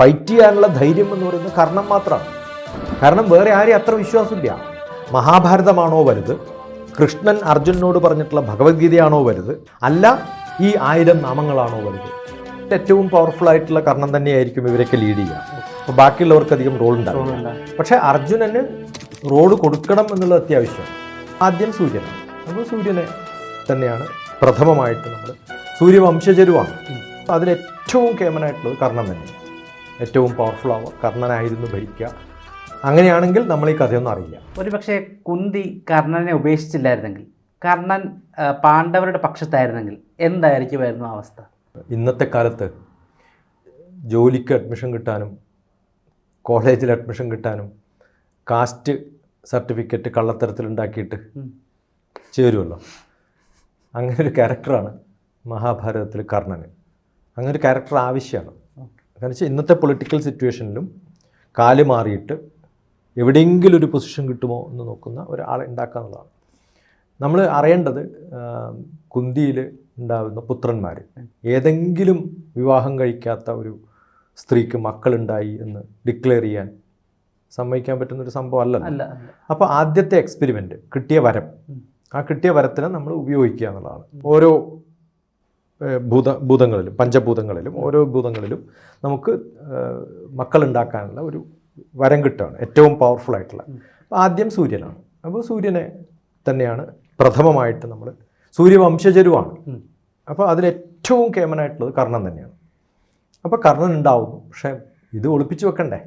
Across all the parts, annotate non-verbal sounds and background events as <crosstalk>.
Fight ചെയ്യാനുള്ള ധൈര്യം എന്ന് പറയുന്നത് കർണം മാത്രമാണ്. കാരണം വേറെ ആരെയും അത്ര വിശ്വാസമില്ല. മഹാഭാരതമാണോ വലുത്? കൃഷ്ണൻ അർജുനോട് പറഞ്ഞിട്ടുള്ള ഭഗവത്ഗീതയാണോ വലുത്? അല്ല ഈ ആയിരം നാമങ്ങളാണോ വലുത്? ഏറ്റവും പവർഫുൾ ആയിട്ടുള്ള കർണം തന്നെയായിരിക്കും ഇവരൊക്കെ ലീഡ് ചെയ്യുക. അപ്പോൾ ബാക്കിയുള്ളവർക്ക് അധികം റോൾ ഉണ്ടാകും പക്ഷേ അർജുനന് റോഡ് കൊടുക്കണം എന്നുള്ളത് അത്യാവശ്യമാണ് ആദ്യം സൂര്യനാണ് നമ്മൾ സൂര്യനെ തന്നെയാണ് പ്രഥമമായിട്ട് നമ്മൾ സൂര്യവംശജരുവാണ്. അപ്പോൾ ഏറ്റവും കേമനായിട്ടുള്ളത് കർണം തന്നെയാണ്. ഏറ്റവും പവർഫുൾ ആവുക കർണനായിരുന്നു ഭരിക്കുക. അങ്ങനെയാണെങ്കിൽ നമ്മൾ ഈ കഥയൊന്നും അറിയില്ല. ഒരുപക്ഷെ കുന്തി കർണനെ ഉപേക്ഷിച്ചില്ലായിരുന്നെങ്കിൽ കർണൻ പാണ്ഡവരുടെ പക്ഷത്തായിരുന്നെങ്കിൽ എന്തായിരിക്കുമായിരുന്നു അവസ്ഥ? ഇന്നത്തെ കാലത്ത് ജോലിക്ക് അഡ്മിഷൻ കിട്ടാനും കോളേജിൽ അഡ്മിഷൻ കിട്ടാനും കാസ്റ്റ് സർട്ടിഫിക്കറ്റ് കള്ളത്തരത്തിൽ ഉണ്ടാക്കിയിട്ട് ചേരുമല്ലോ അങ്ങനെ ഒരു ക്യാരക്ടറാണ് മഹാഭാരതത്തിൽ കർണന്. അങ്ങനെ ഒരു ക്യാരക്ടർ ആവശ്യമാണ്. കാരണം വെച്ചാൽ ഇന്നത്തെ പൊളിറ്റിക്കൽ സിറ്റുവേഷനിലും കാൽ മാറിയിട്ട് എവിടെയെങ്കിലും ഒരു പൊസിഷൻ കിട്ടുമോ എന്ന് നോക്കുന്ന ഒരാളെ ഉണ്ടാക്കുക എന്നുള്ളതാണ്. നമ്മൾ അറിയേണ്ടത് കുന്തിയിൽ ഉണ്ടാകുന്ന പുത്രന്മാർ ഏതെങ്കിലും വിവാഹം കഴിക്കാത്ത ഒരു സ്ത്രീക്ക് മക്കളുണ്ടായി എന്ന് ഡിക്ലെയർ ചെയ്യാൻ സമ്മതിക്കാൻ പറ്റുന്ന ഒരു സംഭവം അല്ലല്ലോ. അല്ല അല്ല. അപ്പോൾ ആദ്യത്തെ എക്സ്പെരിമെന്റ് കിട്ടിയ വരം. ആ കിട്ടിയ വരത്തിനെ നമ്മൾ ഉപയോഗിക്കുക എന്നുള്ളതാണ്. ഓരോ ഭൂത ഭൂതങ്ങളിലും പഞ്ചഭൂതങ്ങളിലും ഓരോ ഭൂതങ്ങളിലും നമുക്ക് മക്കളുണ്ടാക്കാനുള്ള ഒരു വരം കിട്ടുകയാണ്. ഏറ്റവും പവർഫുൾ ആയിട്ടുള്ള. ആദ്യം സൂര്യനാണ്. അപ്പോൾ സൂര്യനെ തന്നെയാണ് പ്രഥമമായിട്ട് നമ്മൾ സൂര്യവംശജരുവാണ്. അപ്പോൾ അതിലേറ്റവും കേമനായിട്ടുള്ളത് കർണൻ തന്നെയാണ്. അപ്പോൾ കർണൻ ഉണ്ടാവുന്നു. പക്ഷേ ഇത് ഒളിപ്പിച്ച് വെക്കണ്ടേ?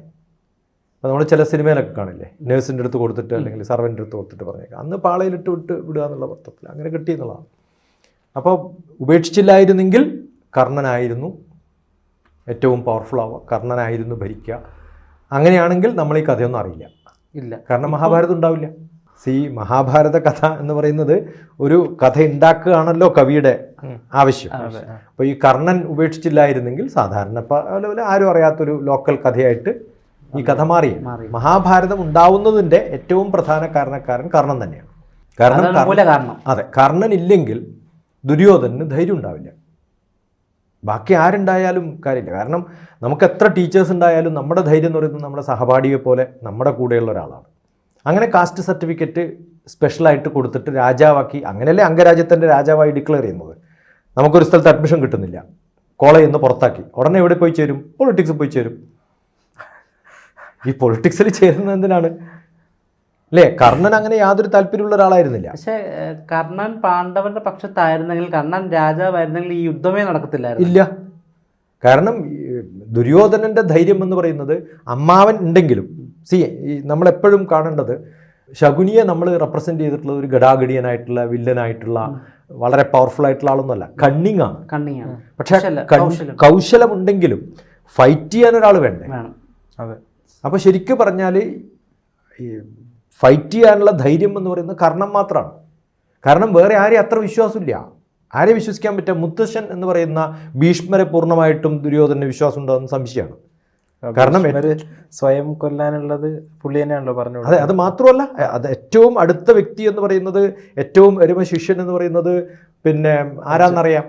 അപ്പോൾ നമ്മൾ ചില സിനിമയിലൊക്കെ കാണില്ലേ? നേഴ്സിന്റെ അടുത്ത് കൊടുത്തിട്ട് അല്ലെങ്കിൽ സർവന്റെ അടുത്ത് കൊടുത്തിട്ട് പറഞ്ഞേക്കാം. അന്ന് പാളയിലിട്ട് വിട്ട് വിടുക എന്നുള്ള അർത്ഥത്തിൽ അങ്ങനെ കിട്ടി എന്നുള്ളതാണ്. അപ്പോൾ ഉപേക്ഷിച്ചില്ലായിരുന്നെങ്കിൽ കർണനായിരുന്നു. ഏറ്റവും പവർഫുൾ ആവുക കർണനായിരുന്നു ഭരിക്കുക. അങ്ങനെയാണെങ്കിൽ നമ്മൾ ഈ കഥയൊന്നും അറിയില്ല. ഇല്ല. കാരണം മഹാഭാരതം ഉണ്ടാവില്ല. സി മഹാഭാരത കഥ എന്ന് പറയുന്നത് ഒരു കഥ ഉണ്ടാക്കുകയാണല്ലോ കവിയുടെ ആവശ്യം. അപ്പോൾ ഈ കർണൻ ഉപേക്ഷിച്ചില്ലായിരുന്നെങ്കിൽ സാധാരണ പോലെ ആരും അറിയാത്തൊരു ലോക്കൽ കഥയായിട്ട് ഈ കഥ മാറി. മഹാഭാരതം ഉണ്ടാവുന്നതിന്റെ ഏറ്റവും പ്രധാന കാരണക്കാരൻ കർണൻ തന്നെയാണ്. കാരണം അതെ കർണൻ ഇല്ലെങ്കിൽ ദുര്യോധനന് ധൈര്യം ഉണ്ടാവില്ല. ബാക്കി ആരുണ്ടായാലും കാര്യമില്ല. കാരണം നമുക്ക് എത്ര ടീച്ചേഴ്സ് ഉണ്ടായാലും നമ്മുടെ ധൈര്യം എന്ന് പറയുന്നത് നമ്മുടെ സഹപാഠിയെ പോലെ നമ്മുടെ കൂടെയുള്ള ഒരാളാണ്. അങ്ങനെ കാസ്റ്റ് സർട്ടിഫിക്കറ്റ് സ്പെഷ്യലായിട്ട് കൊടുത്തിട്ട് രാജാവാക്കി അങ്ങനെയല്ലേ അംഗരാജ്യത്തിന്റെ രാജാവായി ഡിക്ലെയർ ചെയ്യുന്നത്? നമുക്കൊരു സ്ഥലത്ത് അഡ്മിഷൻ കിട്ടുന്നില്ല. കോളേജിൽ നിന്ന് പുറത്താക്കി. ഉടനെ എവിടെ പോയി ചേരും? പൊളിറ്റിക്സ് പോയി ചേരും. ഈ പൊളിറ്റിക്സിൽ ചേരുന്നത് എന്തിനാണ്? അല്ലേ? കർണൻ അങ്ങനെ യാതൊരു താല്പര്യമുള്ള ഒരാളായിരുന്നില്ല. പക്ഷെ കർണൻ പാണ്ഡവന്റെ പക്ഷത്തായിരുന്നെങ്കിൽ കർണൻ രാജാവായിരുന്നെങ്കിൽ ഈ യുദ്ധമേ നടക്കത്തില്ലായിരുന്നു. ഇല്ല. കാരണം ദുര്യോധനന്റെ ധൈര്യം എന്ന് പറയുന്നത് അമ്മാവൻ ഉണ്ടെങ്കിലും സി നമ്മളെപ്പോഴും കാണേണ്ടത് ശകുനിയെ നമ്മൾ റെപ്രസെന്റ് ചെയ്തിട്ടുള്ള ഒരു ഗടാഗടിയനായിട്ടുള്ള വില്ലനായിട്ടുള്ള വളരെ പവർഫുൾ ആയിട്ടുള്ള ആളൊന്നുമല്ല. കണ്ണിങ് ആണ് പക്ഷേ പക്ഷെ കൗശല-. ഉണ്ടെങ്കിലും ഫൈറ്റ് ചെയ്യാൻ ഒരാൾ വേണ്ടേ? വേണം. അതെ. അപ്പോൾ ശരിക്കും പറഞ്ഞാൽ ഈ ഫൈറ്റ് ചെയ്യാനുള്ള ധൈര്യം എന്ന് പറയുന്നത് കർണം മാത്രമാണ് കാരണം വേറെ ആരെയും അത്ര വിശ്വാസമില്ല. ആരെ വിശ്വസിക്കാൻ പറ്റുക? മുത്തശ്ശൻ എന്ന് പറയുന്ന ഭീഷ്മരെ പൂർണമായിട്ടും ദുര്യോധന വിശ്വാസം ഉണ്ടാകുന്ന സംശയമാണ് കാരണം സ്വയം കൊല്ലാനുള്ളത് പുള്ളി തന്നെയാണല്ലോ പറഞ്ഞു അതെ അത് മാത്രമല്ല അത് ഏറ്റവും അടുത്ത വ്യക്തി എന്ന് പറയുന്നത് ഏറ്റവും എരുമ ശിഷ്യൻ എന്ന് പറയുന്നത് പിന്നെ ആരാന്നറിയാം.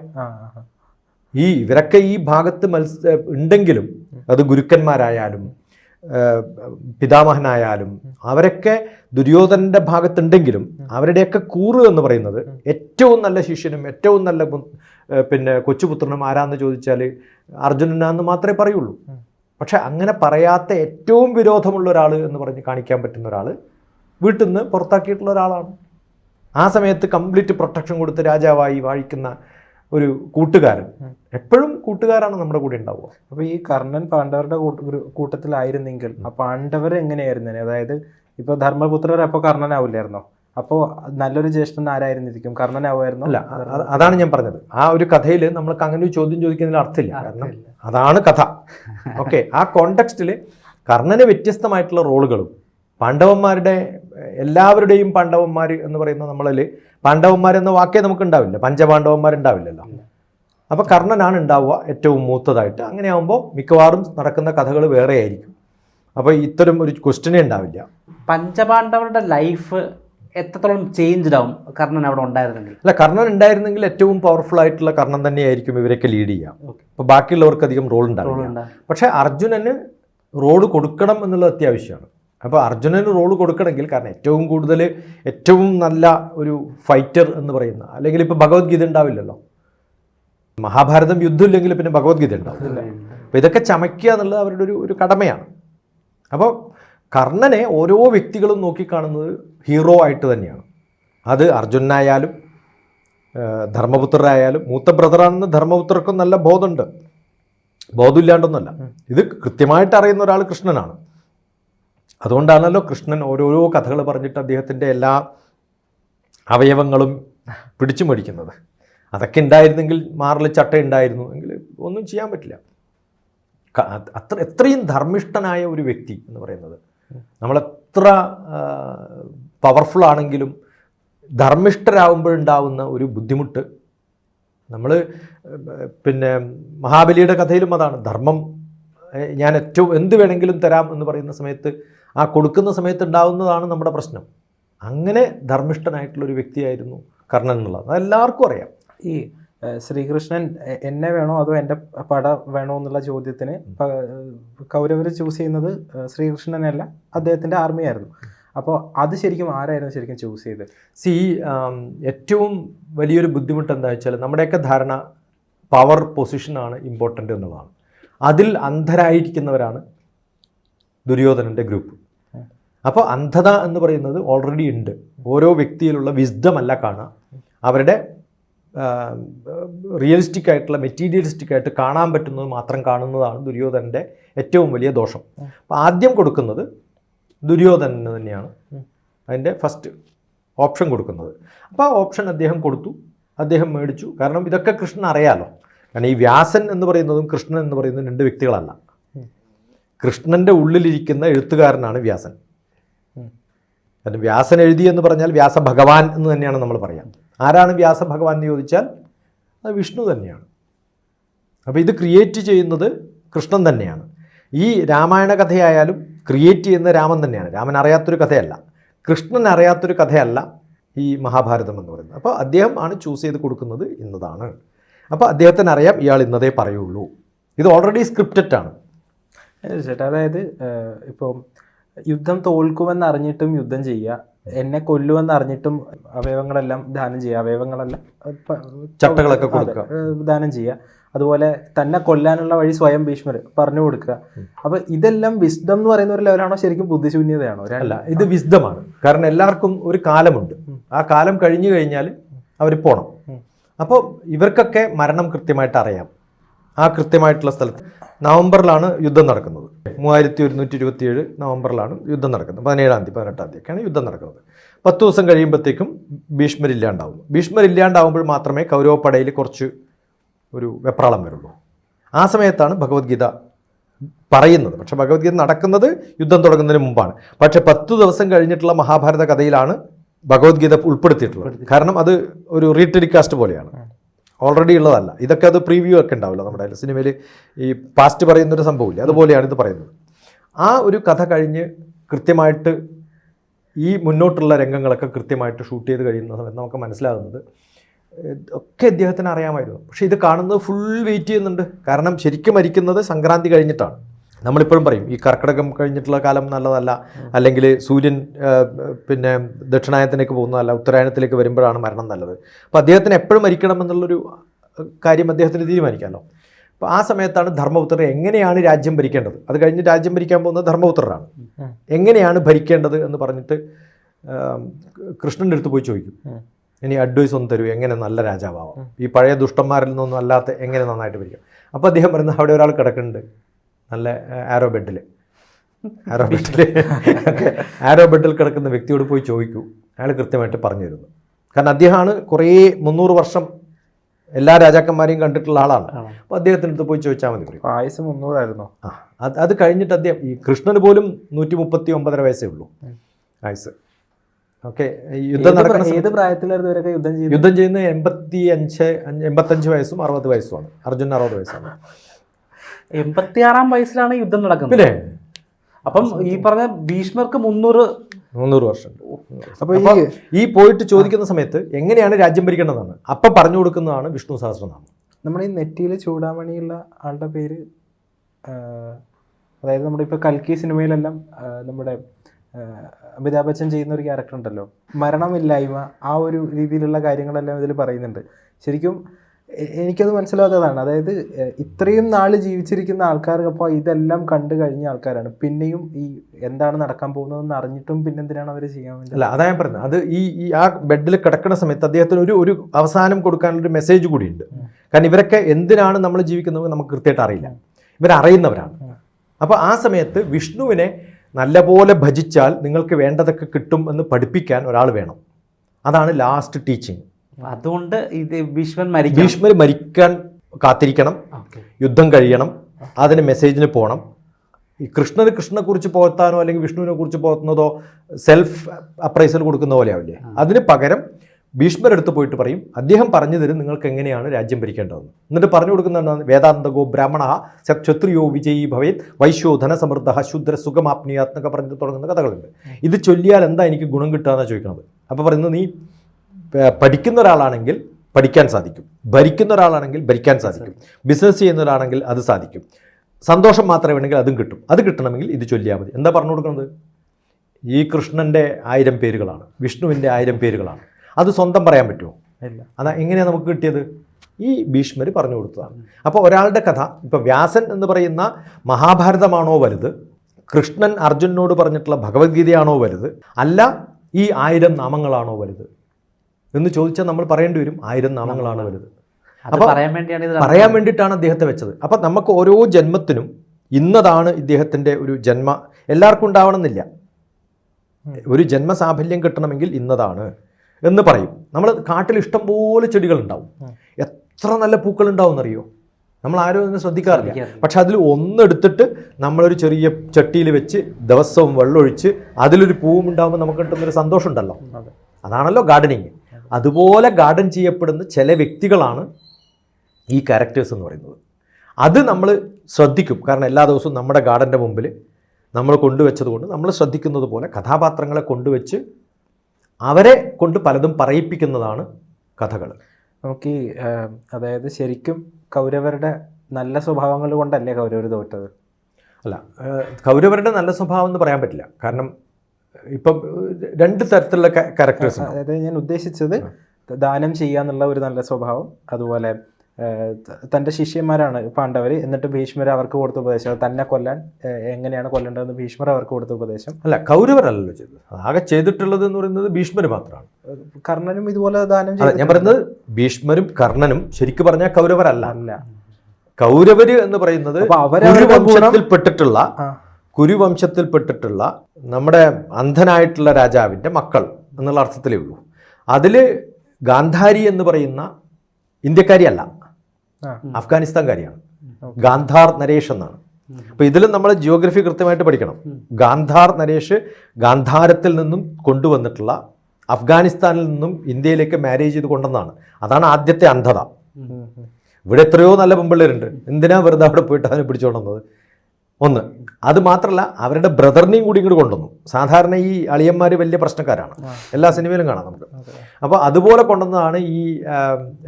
ഈ ഇവരൊക്കെ ഈ ഭാഗത്ത് മത്സ ഉണ്ടെങ്കിലും അത് ഗുരുക്കന്മാരായാലും പിതാമഹനായാലും അവരൊക്കെ ദുര്യോധനന്റെ ഭാഗത്തുണ്ടെങ്കിലും അവരുടെയൊക്കെ കൂറ് എന്ന് പറയുന്നത് ഏറ്റവും നല്ല ശിഷ്യനും ഏറ്റവും നല്ല പിന്നെ കൊച്ചുപുത്രനും ആരാന്ന് ചോദിച്ചാൽ അർജുനനാന്ന് മാത്രമേ പറയുള്ളൂ. പക്ഷെ അങ്ങനെ പറയാത്ത ഏറ്റവും വിരോധമുള്ള ഒരാൾ എന്ന് പറഞ്ഞ് കാണിക്കാൻ പറ്റുന്ന ഒരാൾ വീട്ടിൽ നിന്ന് പുറത്താക്കിയിട്ടുള്ള ഒരാളാണ്. ആ സമയത്ത് കംപ്ലീറ്റ് പ്രൊട്ടക്ഷൻ കൊടുത്ത് രാജാവായി വാഴിക്കുന്ന ഒരു കൂട്ടുകാരൻ. എപ്പോഴും കൂട്ടുകാരാണ് നമ്മുടെ കൂടെ ഉണ്ടാവുക. അപ്പൊ ഈ കർണൻ പാണ്ഡവരുടെ കൂട്ടത്തിലായിരുന്നെങ്കിൽ ആ പാണ്ഡവർ എങ്ങനെയായിരുന്നു അതായത് ഇപ്പൊ ധർമ്മപുത്രർ അപ്പൊ കർണനാവില്ലായിരുന്നോ? അപ്പോ നല്ലൊരു ജ്യേഷ്ഠൻ ആരായിരുന്നിരിക്കും? കർണനാവുമായിരുന്നു അല്ല അതാണ് ഞാൻ പറഞ്ഞത്. ആ ഒരു കഥയിൽ നമ്മൾക്ക് അങ്ങനെ ഒരു ചോദ്യം ചോദിക്കുന്നതിൽ അർത്ഥമില്ല. കാരണം അതാണ് കഥ. ഓക്കെ ആ കോണ്ടെക്സ്റ്റിൽ കർണന് വ്യത്യസ്തമായിട്ടുള്ള റോളുകളും പാണ്ഡവന്മാരുടെ എല്ലാവരുടെയും പാണ്ഡവന്മാർ എന്ന് പറയുന്ന നമ്മളിൽ പാണ്ഡവന്മാരെന്ന വാക്കേ നമുക്ക് ഉണ്ടാവില്ല പഞ്ചപാണ്ഡവന്മാരുണ്ടാവില്ലല്ലോ അപ്പോൾ കർണനാണ് ഉണ്ടാവുക ഏറ്റവും മൂത്തതായിട്ട്. അങ്ങനെ ആകുമ്പോൾ മിക്കവാറും നടക്കുന്ന കഥകൾ വേറെ ആയിരിക്കും അപ്പോൾ ഇത്തരം ഒരു ക്വസ്റ്റ്യനേ ഉണ്ടാവില്ല. പഞ്ചപാണ്ഡവരുടെ ലൈഫ് എത്രത്തോളം ചേഞ്ച്ഡ് ആവും കർണൻ അവിടെ ഉണ്ടായിരുന്നെങ്കിൽ? അല്ല കർണൻ ഉണ്ടായിരുന്നെങ്കിൽ ഏറ്റവും പവർഫുൾ ആയിട്ടുള്ള കർണൻ തന്നെയായിരിക്കും ഇവരൊക്കെ ലീഡ് ചെയ്യാം. അപ്പോൾ ബാക്കിയുള്ളവർക്ക് അധികം റോൾ ഉണ്ടാവില്ല. ഉണ്ടാവും പക്ഷേ അർജുനന് റോൾ കൊടുക്കണം എന്നുള്ളത് അത്യാവശ്യമാണ്. അപ്പോൾ അർജുനന് റോൾ കൊടുക്കണമെങ്കിൽ കാരണം ഏറ്റവും കൂടുതൽ ഏറ്റവും നല്ല ഒരു ഫൈറ്റർ എന്ന് പറയുന്ന അല്ലെങ്കിൽ ഇപ്പോൾ ഭഗവത്ഗീത ഉണ്ടാവില്ലല്ലോ. മഹാഭാരതം യുദ്ധമില്ലെങ്കിൽ പിന്നെ ഭഗവത്ഗീത ഉണ്ടാവില്ല. അപ്പോൾ ഇതൊക്കെ ചമയ്ക്കുക എന്നുള്ളത് അവരുടെ ഒരു ഒരു കടമയാണ്. അപ്പോൾ കർണനെ ഓരോ വ്യക്തികളും നോക്കിക്കാണുന്നത് ഹീറോ ആയിട്ട് തന്നെയാണ്. അത് അർജുനായാലും ധർമ്മപുത്രരായാലും മൂത്ത ബ്രദറാണെന്ന് ധർമ്മപുത്രർക്കും നല്ല ബോധമുണ്ട്. ബോധമില്ലാണ്ടൊന്നുമല്ല. ഇത് കൃത്യമായിട്ട് അറിയുന്ന ഒരാൾ കൃഷ്ണനാണ്. അതുകൊണ്ടാണല്ലോ കൃഷ്ണൻ ഓരോരോ കഥകൾ പറഞ്ഞിട്ട് അദ്ദേഹത്തിന്റെ എല്ലാ അവയവങ്ങളും പിടിച്ചു മേടിക്കുന്നത്. അതൊക്കെ ഉണ്ടായിരുന്നെങ്കിൽ മാറിൽ ചട്ട ഉണ്ടായിരുന്നു. എങ്കിൽ ഒന്നും ചെയ്യാൻ പറ്റില്ല. അത്ര എത്രയും ധർമ്മിഷ്ഠനായ ഒരു വ്യക്തി എന്ന് പറയുന്നത്. നമ്മളെത്ര പവർഫുൾ ആണെങ്കിലും ധർമ്മിഷ്ഠരാകുമ്പോഴുണ്ടാവുന്ന ഒരു ബുദ്ധിമുട്ട് നമ്മൾ പിന്നെ മഹാബലിയുടെ കഥയിലും അതാണ്. ധർമ്മം ഞാൻ ഏറ്റവും എന്ത് വേണമെങ്കിലും തരാം എന്ന് പറയുന്ന സമയത്ത് ആ കൊടുക്കുന്ന സമയത്ത് ഉണ്ടാവുന്നതാണ് നമ്മുടെ പ്രശ്നം. അങ്ങനെ ധർമ്മിഷ്ഠനായിട്ടുള്ളൊരു വ്യക്തിയായിരുന്നു കർണൻ എന്നുള്ളത്. അതെല്ലാവർക്കും അറിയാം. ഈ ശ്രീകൃഷ്ണൻ എന്നെ വേണോ അതോ എന്റെ പട വേണോ എന്നുള്ള ചോദ്യത്തിന് കൗരവർ ചൂസ് ചെയ്യുന്നത് ശ്രീകൃഷ്ണനല്ല അദ്ദേഹത്തിന്റെ ആർമിയായിരുന്നു. അപ്പോൾ അത് ശരിക്കും ആരായിരുന്നു ശരിക്കും ചൂസ് ചെയ്തത്? സി ഏറ്റവും വലിയൊരു ബുദ്ധിമുട്ട് എന്താ വെച്ചാൽ നമ്മുടെയൊക്കെ ധാരണ പവർ പൊസിഷനാണ് ഇമ്പോർട്ടന്റ് എന്നുള്ളതാണ്. അതിൽ അന്ധരായിരിക്കുന്നവരാണ് ദുര്യോധനന്റെ ഗ്രൂപ്പ്. അപ്പോൾ അന്ധത എന്ന് പറയുന്നത് ഓൾറെഡി ഉണ്ട്. ഓരോ വ്യക്തിയിലുള്ള വിസ്ഡം അല്ല കാണുക അവരുടെ റിയലിസ്റ്റിക് ആയിട്ടുള്ള മെറ്റീരിയലിസ്റ്റിക് ആയിട്ട് കാണാൻ പറ്റുന്നത് മാത്രം കാണുന്നതാണ് ദുര്യോധനന്റെ ഏറ്റവും വലിയ ദോഷം. അപ്പോൾ ആദ്യം കൊടുക്കുന്നത് ദുര്യോധനന് തന്നെയാണ്. അതിന്റെ ഫസ്റ്റ് ഓപ്ഷൻ കൊടുക്കുന്നത്. അപ്പോൾ ആ ഓപ്ഷൻ അദ്ദേഹം കൊടുത്തു. അദ്ദേഹം മേടിച്ചു. കാരണം ഇതൊക്കെ കൃഷ്ണൻ അറിയാലോ. കാരണം ഈ വ്യാസൻ എന്ന് പറയുന്നതും കൃഷ്ണൻ എന്ന് പറയുന്നതും രണ്ട് വ്യക്തികളല്ല. കൃഷ്ണന്റെ ഉള്ളിലിരിക്കുന്ന എഴുത്തുകാരനാണ് വ്യാസൻ. കാരണം വ്യാസൻ എഴുതി എന്ന് പറഞ്ഞാൽ വ്യാസ ഭഗവാൻ എന്ന് തന്നെയാണ് നമ്മൾ പറയാം. ആരാണ് വ്യാസ ഭഗവാൻ എന്ന് ചോദിച്ചാൽ അത് വിഷ്ണു തന്നെയാണ്. അപ്പോൾ ഇത് ക്രിയേറ്റ് ചെയ്യുന്നത് കൃഷ്ണൻ തന്നെയാണ്. ഈ രാമായണ കഥയായാലും ക്രിയേറ്റ് ചെയ്യുന്ന രാമൻ തന്നെയാണ്. രാമൻ അറിയാത്തൊരു കഥയല്ല. കൃഷ്ണൻ അറിയാത്തൊരു കഥയല്ല ഈ മഹാഭാരതം എന്ന് പറയുന്നത്. അപ്പോൾ അദ്ദേഹം ആണ് ചൂസ് ചെയ്ത് കൊടുക്കുന്നത് ഇന്നതാണ് അപ്പോൾ അദ്ദേഹത്തിന് അറിയാം ഇയാൾ ഇന്നതേ പറയുള്ളൂ. ഇത് ഓൾറെഡി സ്ക്രിപ്റ്റഡ് ആണ്. ചേട്ടാ അതായത് ഇപ്പോൾ ഇപ്പം യുദ്ധം തോൽക്കുമെന്ന് അറിഞ്ഞിട്ടും യുദ്ധം ചെയ്യുക. എന്നെ കൊല്ലുമെന്ന് അറിഞ്ഞിട്ടും അവയവങ്ങളെല്ലാം ദാനം ചെയ്യുക. അവയവങ്ങളെല്ലാം ചട്ടകളൊക്കെ കൊടുക്കുക. ദാനം ചെയ്യുക. അതുപോലെ തന്നെ കൊല്ലാനുള്ള വഴി സ്വയം ഭീഷ്മർ പറഞ്ഞു കൊടുക്കുക. അപ്പൊ ഇതെല്ലാം വിസ്ഡം എന്ന് പറയുന്ന ഒരു ലെവലാണോ ശരിക്കും ബുദ്ധിശൂന്യതയാണോ? അല്ല ഇത് വിസ്ഡമാണ് കാരണം എല്ലാവർക്കും ഒരു കാലമുണ്ട്. ആ കാലം കഴിഞ്ഞു കഴിഞ്ഞാൽ അവർ പോണം. അപ്പോൾ ഇവർക്കൊക്കെ മരണം കൃത്യമായിട്ട് അറിയാം. ആ കൃത്യമായിട്ടുള്ള സ്ഥലത്ത്. നവംബറിലാണ് യുദ്ധം നടക്കുന്നത്. മൂവായിരത്തി ഒരുന്നൂറ്റി ഇരുപത്തിയേഴ് നവംബറിലാണ് യുദ്ധം നടക്കുന്നത്. പതിനേഴാം തീയതി പതിനെട്ടാം തീയതിയൊക്കെയാണ് യുദ്ധം നടക്കുന്നത്. പത്ത് ദിവസം കഴിയുമ്പോഴത്തേക്കും ഭീഷ്മരില്ലാണ്ടാവും ഭീഷ്മരില്ലാണ്ടാവുമ്പോൾ മാത്രമേ കൗരവപ്പടയിൽ കുറച്ച് ഒരു വെപ്രാളം വരുള്ളൂ. ആ സമയത്താണ് ഭഗവത്ഗീത പറയുന്നത്. പക്ഷേ ഭഗവത്ഗീത നടക്കുന്നത് യുദ്ധം തുടങ്ങുന്നതിന് മുമ്പാണ്. പക്ഷേ പത്ത് ദിവസം കഴിഞ്ഞിട്ടുള്ള മഹാഭാരത കഥയിലാണ് ഭഗവത്ഗീത ഉൾപ്പെടുത്തിയിട്ടുള്ളത്. കാരണം അത് ഒരു റീടെലികാസ്റ്റ് പോലെയാണ്. ഓൾറെഡി ഉള്ളതല്ല. ഇതൊക്കെ അത് പ്രീവ്യൂ ഒക്കെ ഉണ്ടാവില്ല നമ്മുടെ സിനിമയിൽ ഈ പാസ്റ്റ് പറയുന്നൊരു സംഭവമില്ല. അതുപോലെയാണ് ഇത് പറയുന്നത്. ആ ഒരു കഥ കഴിഞ്ഞ് കൃത്യമായിട്ട് ഈ മുന്നോട്ടുള്ള രംഗങ്ങളൊക്കെ കൃത്യമായിട്ട് ഷൂട്ട് ചെയ്ത് കഴിയുന്ന സമയത്ത് നമുക്ക് മനസ്സിലാകുന്നത് ഒക്കെ അദ്ദേഹത്തിന് അറിയാമായിരുന്നു. പക്ഷേ ഇത് കാണുന്നത് ഫുൾ വെയിറ്റ് ചെയ്യുന്നുണ്ട്. കാരണം ശരിക്കും മരിക്കുന്നത് സംക്രാന്തി കഴിഞ്ഞിട്ടാണ്. നമ്മളിപ്പോഴും പറയും ഈ കർക്കിടകം കഴിഞ്ഞിട്ടുള്ള കാലം നല്ലതല്ല. അല്ലെങ്കിൽ സൂര്യൻ പിന്നെ ദക്ഷിണായനത്തിലേക്ക് പോകുന്നതല്ല ഉത്തരായണത്തിലേക്ക് വരുമ്പോഴാണ് മരണം നല്ലത്. അപ്പോൾ അദ്ദേഹത്തിന് എപ്പോഴും മരിക്കണം എന്നുള്ളൊരു കാര്യം അദ്ദേഹത്തിന് തീരുമാനിക്കാമല്ലോ. അപ്പോൾ ആ സമയത്താണ് ധർമ്മപുത്രർ എങ്ങനെയാണ് രാജ്യം ഭരിക്കേണ്ടത്? അത് കഴിഞ്ഞ് രാജ്യം ഭരിക്കാൻ പോകുന്നത് ധർമ്മപുത്രരാണ്. എങ്ങനെയാണ് ഭരിക്കേണ്ടത് എന്ന് പറഞ്ഞിട്ട് കൃഷ്ണന്റെ അടുത്ത് പോയി ചോദിക്കും. ഇനി അഡ്വൈസ് ഒന്ന് തരൂ എങ്ങനെ നല്ല രാജാവാം ഈ പഴയ ദുഷ്ടന്മാരിൽ നിന്നൊന്നും അല്ലാത്ത എങ്ങനെ നന്നായിട്ട് ഭരിക്കാം? അപ്പോൾ അദ്ദേഹം പറയുന്നത് അവിടെ ഒരാൾ കിടക്കുന്നുണ്ട്. നല്ല ആരോ ബെഡിൽ ആരോ ബെഡിൽ ആരോ ബെഡിൽ കിടക്കുന്ന വ്യക്തിയോട് പോയി ചോദിക്കൂ. അയാൾ കൃത്യമായിട്ട് പറഞ്ഞു തരുന്നു. കാരണം അദ്ദേഹമാണ് കുറേ മുന്നൂറ് വർഷം എല്ലാ രാജാക്കന്മാരെയും കണ്ടിട്ടുള്ള ആളാണ്. അപ്പോൾ അദ്ദേഹത്തിന്റെ അടുത്ത് പോയി ചോദിച്ചാൽ മതി പറയും. മുന്നൂറായിരുന്നു ആയുസ് മുന്നൂറായിരുന്നോ? ആ അത് അത് കഴിഞ്ഞിട്ട് അദ്ദേഹം ഈ കൃഷ്ണന് പോലും നൂറ്റി മുപ്പത്തി ഒമ്പതര വയസ്സേ ഉള്ളൂ. ആയുസ് ഓക്കെ യുദ്ധം നടക്കുന്ന ഏത് പ്രായത്തിലായിരുന്നു ഇവരൊക്കെ യുദ്ധം ചെയ്യുന്നത് യുദ്ധം ചെയ്യുന്നത് എൺപത്തി അഞ്ച് അഞ്ച്- എൺപത്തഞ്ച് വയസ്സും അറുപത് വയസ്സുമാണ്. അർജുൻ അറുപത് വയസ്സാണ്. എൺപത്തിയാറാം വയസ്സിലാണ് യുദ്ധം നടക്കുന്നത്. പിന്നെ? അപ്പം ഈ പറഞ്ഞ ഭീഷ്മർക്ക് മുന്നൂറ് മുന്നൂറ് വർഷം അപ്പൊ അപ്പൊ ഈ ഈ പോയിട്ട് ചോദിക്കുന്ന സമയത്ത് എങ്ങനെയാണ് രാജ്യം ഭരിക്കേണ്ടതെന്ന് അപ്പം പറഞ്ഞു കൊടുക്കുന്നതാണ് വിഷ്ണു സഹസ്രനാമം. നമ്മുടെ ഈ നെറ്റിയിൽ ചൂടാമണിയുള്ള ആളുടെ പേര് അതായത് നമ്മുടെ ഇപ്പോൾ കൽക്കി സിനിമയിലെല്ലാം നമ്മുടെ അമിതാഭ് ബച്ചൻ ചെയ്യുന്ന ഒരു ക്യാരക്ടർ ഉണ്ടല്ലോ. മരണമില്ലായ്മ ആ ഒരു രീതിയിലുള്ള കാര്യങ്ങളെല്ലാം ഇതിൽ പറയുന്നുണ്ട്. ശരിക്കും എനിക്കത് മനസ്സിലാകാത്തതാണ് അതായത് ഇത്രയും നാൾ ജീവിച്ചിരിക്കുന്ന ആൾക്കാർ അപ്പോൾ ഇതെല്ലാം കണ്ടു കഴിഞ്ഞ ആൾക്കാരാണ്. പിന്നെയും ഈ എന്താണ് നടക്കാൻ പോകുന്നതെന്ന് അറിഞ്ഞിട്ടും പിന്നെ എന്തിനാണ് അവർ ചെയ്യാൻ വേണ്ടി അല്ല അതാ ഞാൻ പറഞ്ഞത്. അത് ഈ ഈ ആ ബെഡിൽ കിടക്കുന്ന സമയത്ത് അദ്ദേഹത്തിന് ഒരു ഒരു അവസാനം കൊടുക്കാനുള്ള ഒരു മെസ്സേജ് കൂടിയുണ്ട് കാരണം ഇവരൊക്കെ എന്തിനാണ് നമ്മൾ ജീവിക്കുന്നത് നമുക്ക് കൃത്യമായിട്ട് അറിയില്ല. ഇവരറിയുന്നവരാണ്. അപ്പോൾ ആ സമയത്ത് വിഷ്ണുവിനെ നല്ലപോലെ ഭജിച്ചാൽ നിങ്ങൾക്ക് വേണ്ടതൊക്കെ കിട്ടും എന്ന് പഠിപ്പിക്കാൻ ഒരാൾ വേണം. അതാണ് ലാസ്റ്റ് ടീച്ചിങ് അതുകൊണ്ട് ഇത് ഭീഷ്മൻ മരിക്കും ഭീഷ്മർ മരിക്കാൻ കാത്തിരിക്കണം. യുദ്ധം കഴിയണം. അതിന് മെസ്സേജിന് പോകണം ഈ കൃഷ്ണന് കൃഷ്ണനെ കുറിച്ച് പോകത്താനോ അല്ലെങ്കിൽ വിഷ്ണുവിനെ കുറിച്ച് പോകുന്നതോ സെൽഫ് അപ്രൈസൽ കൊടുക്കുന്ന പോലെ ആവില്ലേ അതിന് പകരം ഭീഷ്മരെടുത്ത് പോയിട്ട് പറയും അദ്ദേഹം പറഞ്ഞു തരും നിങ്ങൾക്ക് എങ്ങനെയാണ് രാജ്യം ഭരിക്കേണ്ടതെന്ന്. എന്നിട്ട് പറഞ്ഞു കൊടുക്കുന്ന എന്താണ് വേദാന്തകോ ബ്രാഹ്മണ ക്ഷത്രിയോ വിജയി ഭവേത് വൈശ്യോ ധനസമൃദ്ധ ശുദ്ര സുഖമാപ്നിയാത്മക പറഞ്ഞു തുടങ്ങുന്ന കഥകളുണ്ട്. ഇത് ചൊല്ലിയാൽ എന്താ എനിക്ക് ഗുണം കിട്ടുക എന്നാണ് ചോദിക്കുന്നത് അപ്പോൾ പറയുന്നത് നീ പഠിക്കുന്ന ഒരാളാണെങ്കിൽ പഠിക്കാൻ സാധിക്കും. ഭരിക്കുന്ന ഒരാളാണെങ്കിൽ ഭരിക്കാൻ സാധിക്കും. ബിസിനസ് ചെയ്യുന്ന ഒരാളാണെങ്കിൽ അത് സാധിക്കും. സന്തോഷം മാത്രമേ വേണമെങ്കിൽ അതും കിട്ടും. അത് കിട്ടണമെങ്കിൽ ഇത് ചൊല്ലിയാൽ മതി. എന്താ പറഞ്ഞു കൊടുക്കുന്നത്? ഈ കൃഷ്ണന്റെ ആയിരം പേരുകളാണ്. വിഷ്ണുവിന്റെ ആയിരം പേരുകളാണ്. അത് സ്വന്തം പറയാൻ പറ്റുമോ? ഇല്ല. അതാ എങ്ങനെയാണ് നമുക്ക് കിട്ടിയത്? ഈ ഭീഷ്മർ പറഞ്ഞു കൊടുത്തതാണ്. അപ്പോൾ ഒരാളുടെ കഥ ഇപ്പോൾ വ്യാസൻ എന്ന് പറയുന്ന മഹാഭാരതമാണോ വലുത്? കൃഷ്ണൻ അർജുനോട് പറഞ്ഞിട്ടുള്ള ഭഗവത്ഗീതയാണോ വലുത്? അല്ല ഈ ആയിരം നാമങ്ങളാണോ വലുത്? എന്ന് ചോദിച്ചാൽ നമ്മൾ പറയേണ്ടി വരും ആയിരം നാമങ്ങളാണ് വലുത്. അത് അപ്പൊ പറയാൻ വേണ്ടിയാണ് പറയാൻ വേണ്ടിയിട്ടാണ് അദ്ദേഹത്തെ വെച്ചത്. അപ്പം നമുക്ക് ഓരോ ജന്മത്തിനും ഇന്നതാണ് ഇദ്ദേഹത്തിന്റെ ഒരു ജന്മ എല്ലാവർക്കും ഉണ്ടാവണമെന്നില്ല. ഒരു ജന്മസാഫല്യം കിട്ടണമെങ്കിൽ ഇന്നതാണ് എന്ന് പറയും. നമ്മൾ കാട്ടിൽ ഇഷ്ടംപോലെ ചെടികളുണ്ടാവും. എത്ര നല്ല പൂക്കൾ ഉണ്ടാവും എന്നറിയോ നമ്മൾ ആരും അതിനെ ശ്രദ്ധിക്കാറില്ല. ശ്രദ്ധിക്കാറില്ല. പക്ഷെ അതിൽ ഒന്നെടുത്തിട്ട് നമ്മളൊരു ചെറിയ ചട്ടിയിൽ വെച്ച് ദിവസവും വെള്ളമൊഴിച്ച് അതിലൊരു പൂവും ഉണ്ടാകുമ്പോൾ നമുക്ക് കിട്ടുന്നൊരു സന്തോഷം ഉണ്ടല്ലോ അതാണല്ലോ ഗാർഡനിങ്. അതുപോലെ ഗാർഡൻ ചെയ്യപ്പെടുന്ന ചില വ്യക്തികളാണ് ഈ ക്യാരക്ടേഴ്സ് എന്ന് പറയുന്നത്. അത് നമ്മൾ ശ്രദ്ധിക്കും. കാരണം എല്ലാ ദിവസവും നമ്മുടെ ഗാർഡന്റെ മുമ്പിൽ നമ്മൾ കൊണ്ടുവച്ചത് കൊണ്ട് നമ്മൾ ശ്രദ്ധിക്കുന്നത് പോലെ കഥാപാത്രങ്ങളെ കൊണ്ടുവച്ച് അവരെ കൊണ്ട് പലതും പറയിപ്പിക്കുന്നതാണ് കഥകൾ നമുക്ക് ഈ അതായത് ശരിക്കും കൗരവരുടെ നല്ല സ്വഭാവങ്ങൾ കൊണ്ടല്ലേ കൗരവർ തോറ്റത്? അല്ല കൗരവരുടെ നല്ല സ്വഭാവം എന്ന് പറയാൻ പറ്റില്ല. കാരണം ഇപ്പം രണ്ട് തരത്തിലുള്ള ക്യാരക്ടേഴ്സ് അതായത് ഞാൻ ഉദ്ദേശിച്ചത് ദാനം ചെയ്യാന്നുള്ള ഒരു നല്ല സ്വഭാവം അതുപോലെ തന്റെ ശിഷ്യന്മാരാണ് പാണ്ഡവർ എന്നിട്ട് ഭീഷ്മർ അവർക്ക് കൊടുത്ത ഉപദേശം തന്നെ കൊല്ലാൻ എങ്ങനെയാണ് കൊല്ലേണ്ടതെന്ന് ഭീഷ്മർ അവർക്ക് കൊടുത്ത ഉപദേശം. അല്ല കൗരവരല്ലല്ലോ ചെയ്തത്. ആകെ ചെയ്തിട്ടുള്ളത് എന്ന് പറയുന്നത് ഭീഷ്മർ മാത്രമാണ്. കർണനും ഇതുപോലെ ദാനം ചെയ്തു ഞാൻ പറയുന്നത് ഭീഷ്മരും കർണനും ശരിക്കു പറഞ്ഞാൽ കൗരവരല്ല. അല്ല. കൗരവര് എന്ന് പറയുന്നത് അവരുടെ പെട്ടിട്ടുള്ള കുരുവംശത്തിൽപ്പെട്ടിട്ടുള്ള നമ്മുടെ അന്ധനായിട്ടുള്ള രാജാവിന്റെ മക്കൾ എന്നുള്ള അർത്ഥത്തിലേ ഉള്ളൂ. അതിൽ ഗാന്ധാരി എന്ന് പറയുന്ന ഇന്ത്യക്കാരിയല്ല. അഫ്ഗാനിസ്ഥാൻകാരിയാണ്. ഗാന്ധാർ നരേഷ് എന്നാണ്. അപ്പോൾ ഇതിലും നമ്മൾ ജിയോഗ്രഫി കൃത്യമായിട്ട് പഠിക്കണം. ഗാന്ധാർ നരേഷ് ഗാന്ധാരത്തിൽ നിന്നും കൊണ്ടുവന്നിട്ടുള്ള അഫ്ഗാനിസ്ഥാനിൽ നിന്നും ഇന്ത്യയിലേക്ക് മാരേജ് ചെയ്ത് കൊണ്ടെന്നാണ് അതാണ് ആദ്യത്തെ അന്ധത. ഇവിടെ എത്രയോ നല്ല പെമ്പിള്ളേരുണ്ട് എന്തിനാ വെറുതെ അവിടെ പോയിട്ട് അവനെ പിടിച്ചോണ്ടുന്നത് ഒന്ന്. അത് മാത്രമല്ല അവരുടെ ബ്രദറിനെയും കൂടി ഇങ്ങോട്ട് കൊണ്ടുവന്നു. സാധാരണ ഈ അളിയന്മാർ വലിയ പ്രശ്നക്കാരാണ്. എല്ലാ സിനിമയിലും കാണാം നമുക്ക്. അപ്പോൾ അതുപോലെ കൊണ്ടുവന്നതാണ് ഈ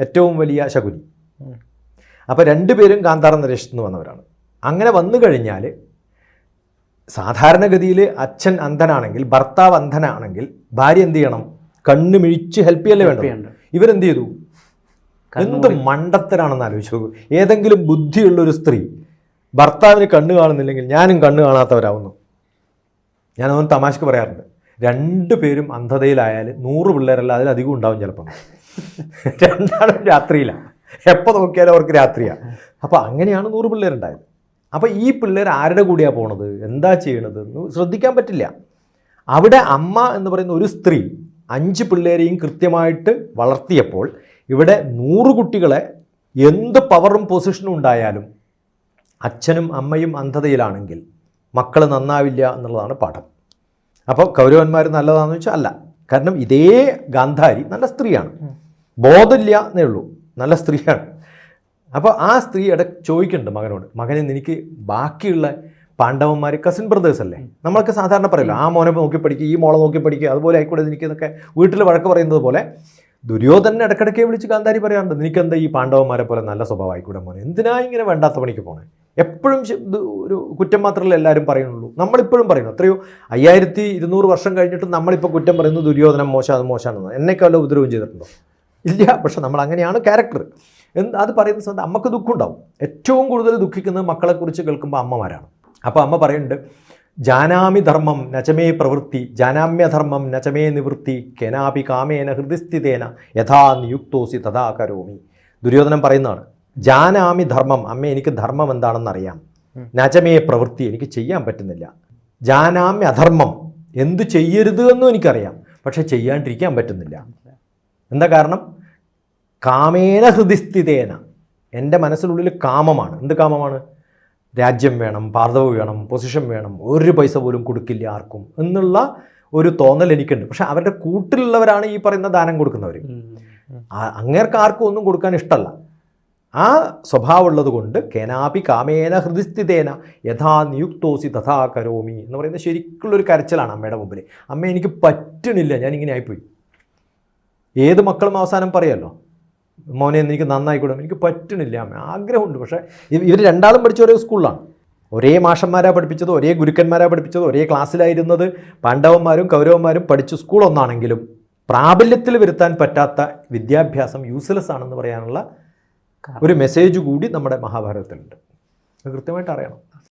ഏറ്റവും വലിയ ശകുനി. അപ്പോൾ രണ്ടുപേരും കാന്താര നരേഷ് എന്ന് വന്നവരാണ്. അങ്ങനെ വന്നു കഴിഞ്ഞാൽ സാധാരണഗതിയിൽ അച്ഛൻ അന്ധനാണെങ്കിൽ ഭർത്താവ് അന്ധനാണെങ്കിൽ ഭാര്യ എന്ത് ചെയ്യണം? കണ്ണ് മിഴിച്ച് ഹെൽപ്പ് ചെയ്യല്ലേ ചെയ്യണ്ട. ഇവരെന്ത് ചെയ്തു? എന്ത് മണ്ടത്തരാണെന്ന് ആലോചിച്ചു ഏതെങ്കിലും ബുദ്ധിയുള്ള ഒരു സ്ത്രീ ഭർത്താവിന് കണ്ണ് കാണുന്നില്ലെങ്കിൽ ഞാനും കണ്ണ് കാണാത്തവരാവുന്നു. ഞാൻ അവൻ തമാശക്ക് പറയാറുണ്ട് രണ്ടു പേരും അന്ധതയിലായാൽ നൂറ് പിള്ളേരല്ല അതിലധികം ഉണ്ടാവും ചിലപ്പം. <laughs> രണ്ടാളും രാത്രിയിലാണ് എപ്പോൾ നോക്കിയാലും അവർക്ക് രാത്രിയാണ് അപ്പോൾ അങ്ങനെയാണ് നൂറ് പിള്ളേരുണ്ടായത്. അപ്പോൾ ഈ പിള്ളേർ ആരുടെ കൂടെയാണ് പോണത്? എന്താ ചെയ്യണത്? എന്ന് ശ്രദ്ധിക്കാൻ പറ്റില്ല. അവിടെ അമ്മ എന്ന് പറയുന്ന ഒരു സ്ത്രീ അഞ്ച് പിള്ളേരെയും കൃത്യമായിട്ട് വളർത്തിയപ്പോൾ ഇവിടെ നൂറ് കുട്ടികളെ എന്ത് പവറും പൊസിഷനും ഉണ്ടായാലും അച്ഛനും അമ്മയും അന്ധതയിലാണെങ്കിൽ മക്കൾ നന്നാവില്ല എന്നുള്ളതാണ് പാഠം. അപ്പോൾ കൗരവന്മാർ നല്ലതാണെന്ന് വെച്ചാൽ അല്ല. കാരണം ഇതേ ഗാന്ധാരി നല്ല സ്ത്രീയാണ്. ബോധമില്ല എന്നേ ഉള്ളൂ. നല്ല സ്ത്രീയാണ്. അപ്പോൾ ആ സ്ത്രീ ഇട ചോദിക്കുന്നുണ്ട് മകനോട്. മകനെ എനിക്ക് ബാക്കിയുള്ള പാണ്ഡവന്മാർ കസിൻ ബ്രദേഴ്സ് അല്ലേ? നമ്മളൊക്കെ സാധാരണ പറയല്ലോ ആ മോനെ നോക്കി പഠിക്കുക ഈ മോളെ നോക്കി പഠിക്കുക അതുപോലെ ആയിക്കോട്ടെ ഇതൊക്കെ വീട്ടിൽ വഴക്ക് പറയുന്നത് പോലെ. ദുര്യോധനെ ഇടക്കിടയ്ക്ക് വിളിച്ച് ഗാന്ധാരി പറയാറുണ്ട് നിനക്കെന്താ ഈ പാണ്ഡവന്മാരെ പോലെ നല്ല സ്വഭാവം ആയിക്കൂടെ മോനെ? എന്തിനാ ഇങ്ങനെ വേണ്ടാത്ത പണിക്ക് പോണേ? എപ്പോഴും ഒരു കുറ്റം മാത്രമല്ല എല്ലാവരും പറയുന്നുള്ളൂ. നമ്മളിപ്പോഴും പറയുന്നു. എത്രയോ അയ്യായിരത്തി ഇരുന്നൂറ് വർഷം കഴിഞ്ഞിട്ട് നമ്മളിപ്പോൾ കുറ്റം പറയുന്നത് ദുര്യോധനം മോശം അത് മോശമാണെന്ന് എന്നെക്കാളും ഉപദ്രവം ചെയ്തിട്ടുണ്ടോ? ഇല്ല പക്ഷെ നമ്മൾ അങ്ങനെയാണ് ക്യാരക്ടർ. എന്ത് അത് പറയുന്ന സമയത്ത് അമ്മയ്ക്ക് ദുഃഖം ഉണ്ടാവും ഏറ്റവും കൂടുതൽ ദുഃഖിക്കുന്നത് മക്കളെക്കുറിച്ച് കേൾക്കുമ്പോൾ അമ്മമാരാണ്. അപ്പോൾ അമ്മ പറയുന്നുണ്ട് ജാനാമി ധർമ്മം നചമേ പ്രവൃത്തി ജാനാമ്യധർമ്മം നചമേ നിവൃത്തി കെനാപി കാമേന ഹൃദയസ്ഥിതേന യഥാ നിയുക്തോസി തഥാ കരോമി. ദുര്യോധനം പറയുന്നതാണ് ജാനാമി ധർമ്മം അമ്മ എനിക്ക് ധർമ്മം എന്താണെന്ന് അറിയാം നചമേ പ്രവൃത്തി എനിക്ക് ചെയ്യാൻ പറ്റുന്നില്ല. ജാനാമി അധർമ്മം എന്തു ചെയ്യരുത് എന്നും എനിക്കറിയാം. പക്ഷെ ചെയ്യാണ്ടിരിക്കാൻ പറ്റുന്നില്ല. എന്താ കാരണം? കാമേന ഹൃദിസ്ഥിതേന. എന്റെ മനസ്സിനുള്ളിൽ കാമമാണ്. എന്ത് കാമമാണ്? രാജ്യം വേണം പാർദവ് വേണം പൊസിഷൻ വേണം ഒരു പൈസ പോലും കൊടുക്കില്ല ആർക്കും എന്നുള്ള ഒരു തോന്നൽ എനിക്കുണ്ട്. പക്ഷെ അവരുടെ കൂട്ടിലുള്ളവരാണ് ഈ പറയുന്ന ദാനം കൊടുക്കുന്നവർ അങ്ങേർക്ക് ആർക്കും ഒന്നും കൊടുക്കാൻ ഇഷ്ടമല്ല. ആ സ്വഭാവമുള്ളത് കൊണ്ട് കേനാപി കാമേന ഹൃദിസ്ഥിതേന യഥാ നിയുക്തോസി തഥാ കരോമി എന്ന് പറയുന്നത് ശരിക്കുള്ളൊരു കരച്ചിലാണ് അമ്മയുടെ മുമ്പിൽ അമ്മ എനിക്ക് പറ്റണില്ല ഞാൻ ഇങ്ങനെ ആയിപ്പോയി ഏത് മക്കളും അവസാനം പറയല്ലോ മോനെ എനിക്ക് നന്നായിക്കൂടെ? എനിക്ക് പറ്റണില്ല അമ്മ ആഗ്രഹമുണ്ട് പക്ഷേ ഇവർ രണ്ടാളും പഠിച്ച ഒരേ സ്കൂളിലാണ്. ഒരേ മാഷന്മാരാണ് പഠിപ്പിച്ചത് ഒരേ ഗുരുക്കന്മാരാണ് പഠിപ്പിച്ചത് ഒരേ ക്ലാസ്സിലായിരുന്നത് പാണ്ഡവന്മാരും കൗരവന്മാരും പഠിച്ച സ്കൂളൊന്നാണെങ്കിലും പ്രാബല്യത്തിൽ വരുത്താൻ പറ്റാത്ത വിദ്യാഭ്യാസം യൂസ്ലെസ് ആണെന്ന് പറയാനുള്ള ഒരു മെസ്സേജ് കൂടി നമ്മുടെ മഹാഭാരതത്തിലുണ്ട്. അത് കൃത്യമായിട്ട് അറിയണം.